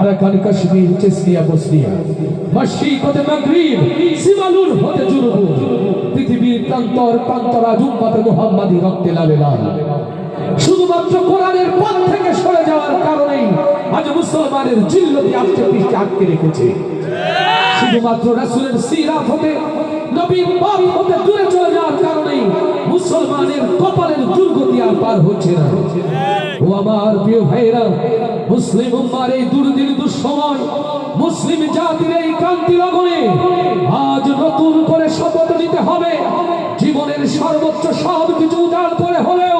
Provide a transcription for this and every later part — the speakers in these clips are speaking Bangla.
Arakan Kashmir Chechnya Bosnia. মশরিক মাগরিব সিমালুন হতে জুনুব পৃথিবীর প্রান্তর প্রান্তরা উম্মতে মুহাম্মাদি রক্তে লালে লাল শুধুমাত্র কোরআনের পথ থেকে সরে যাওয়ার কারণেই আজ মুসলমানের জিল্লতি আটকে পৃষ্ঠে আটকে রেখেছে। শুধুমাত্র রাসূলের সিরাত হতে নবীর পথ হতে দূরে চলে যাওয়ার দুর্গতি আর পার হচ্ছে না। ও আমার প্রিয় ভাইরা মুসলিম উম্মার এই দুর্দিন দুঃসময় মুসলিম জাতির এই ক্রান্তি লগনে আজ নতুন করে শপথ নিতে হবে। জীবনের সর্বোচ্চ সব কিছু উজাড় করে হলেও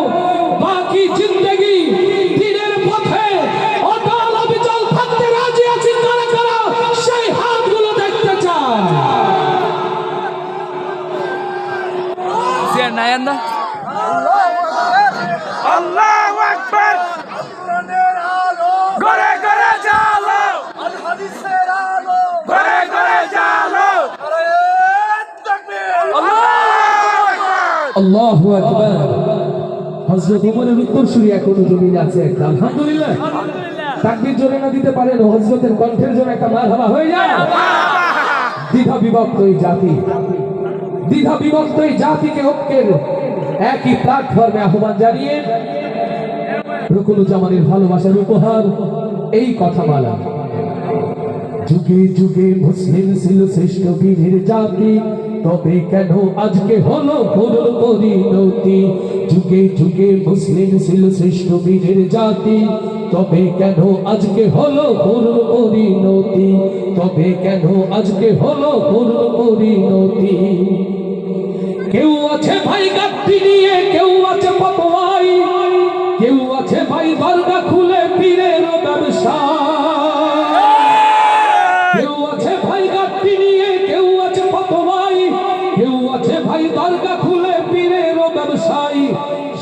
বাকি জিন্দেগি দিনের পথে অটল অবিচল থাকতে রাজি আছি কারা কারা সেই হাতগুলো দেখতে চায়। নায়ান্দা আল্লাহু আকবার। ঘরে ঘরে জালো ঘরে ঘরে জালো আল্লাহু আকবার। হযরত ওমরের উত্তরসূরি এখনও জমিনে আছে একটা। আলহামদুলিল্লাহ। তাকবীর জোরে না দিতে পারেন হযরতের কণ্ঠের জন্য একটা মারহাবা হয়ে যায়। দ্বিধা বিভক্ত এই জাতি। দ্বিধা বিভক্ত এই জাতিকে ঐক্যের একই প্ল্যাটফর্মে আহ্বান জানিয়ে রুকুনুজ্জামানের ভালোবাসার উপহার, এই কথা বলা। যুগে যুগে মুসলিম ছিল শ্রেষ্ঠ বীরের জাতি, তবে কেন আজকে হলো পরিণতি? যুগে যুগে মুসলিম ছিল শ্রেষ্ঠ বীরের জাতি, তবে কেন আজকে হলো পরিণতি? তবে কেন আজকে হলো পরিণতি? কেউ আছে ভাই গাত্তি নিয়ে, কেউ আছে পতওয়াই কেউ আছে ভাই দরগা খুলে পীরের ব্যবসা। কেউ আছে ভাই গাত্তি নিয়ে, কেউ আছে পতওয়াই কেউ আছে ভাই দরগা খুলে পীরের ব্যবসায়ী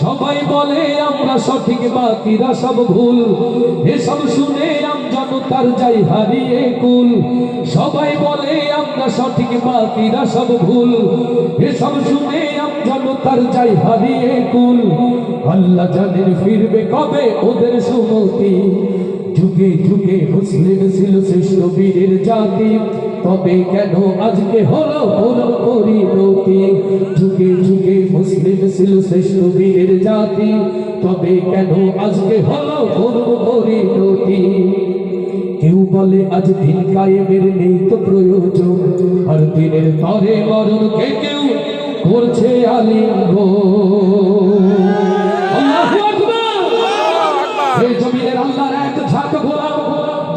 সবাই বলে, আমরা সঠিক বাকিরা সব ভুল। এসব শুনে আম জনতার যাই হারিয়ে কুল। সবাই বলে, আমরা সঠিক বাকিরা সব ভুল। এসব শুনে জনতার যাই হারিয়ে কুল। আল্লাহ জানের ফিরবে কবে ওদের সুমতি। যুগে যুগে মুসলিম ছিল শ্রেষ্ঠ বীরের জাতি। তবে কেন আজকে হলো করুণ পরিণতি? যুগে যুগে মুসলিম ছিল শ্রেষ্ঠ বীরের জাতি। তবে কেন আজকে হলো করুণ পরিণতি? বলে আজ দিন কায়েমের নেই তো প্রয়োজন। আর দিনের তরে মরণ কে কেউ করছে আলিঙ্গ জমিনের আল্লাহর এক ঝাঁক গোলাম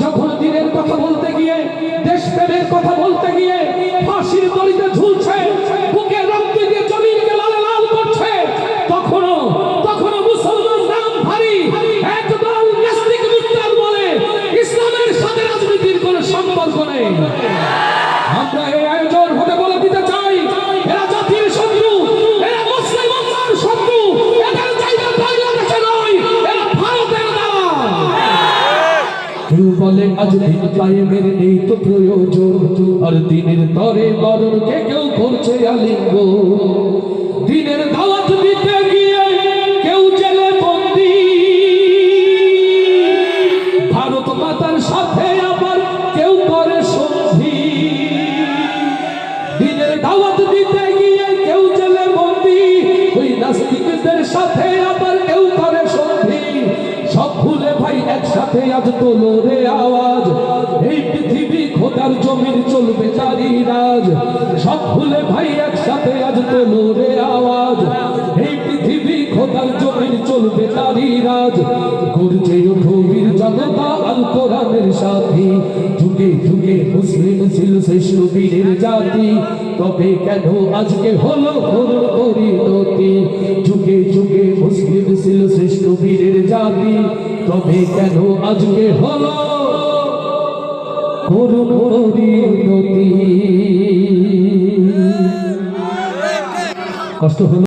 যখন দিনের কথা বলতে গিয়ে দেশপ্রেমের কথা বলতে গিয়ে ফাঁসির দড়িতে ঝুলছে কেউ বলে, আজ নেই তো প্রয়োজন। আর দিনের তরে মরণ কে কেউ করছে আলিঙ্গ। দিনের দাওয়াত দিতে গিয়ে কেউ জেলে বন্দি। ভারত মাতার সাথে আবার কেউ করে সন্ধি। দিনের দাওয়াত দিতে গিয়ে কেউ জেলে বন্দি। ওই নাস্তিকদের সাথে আবার একসাথে আজ তোলো রে আওয়াজ। এই পৃথিবী খোদার জমির চলবে চারি রাজ সব ভুলে ভাই একসাথে আজ তোলো রে আওয়াজ। এই পৃথিবী খোদার জমির চলবে চারি রাজ গর্জে ওঠো বীর জনতা আল কোরআনের সাথী। যুগে যুগে মুসলিম ছিল শ্রেষ্ঠ বীরের জাতি। তবে কেন আজকে হলো পরিণতি? যুগে যুগে মুসলিম ছিল শ্রেষ্ঠ বীরের জাতি। তবে কেন আজকে হলো করুণ পরিণতি? কষ্ট হলো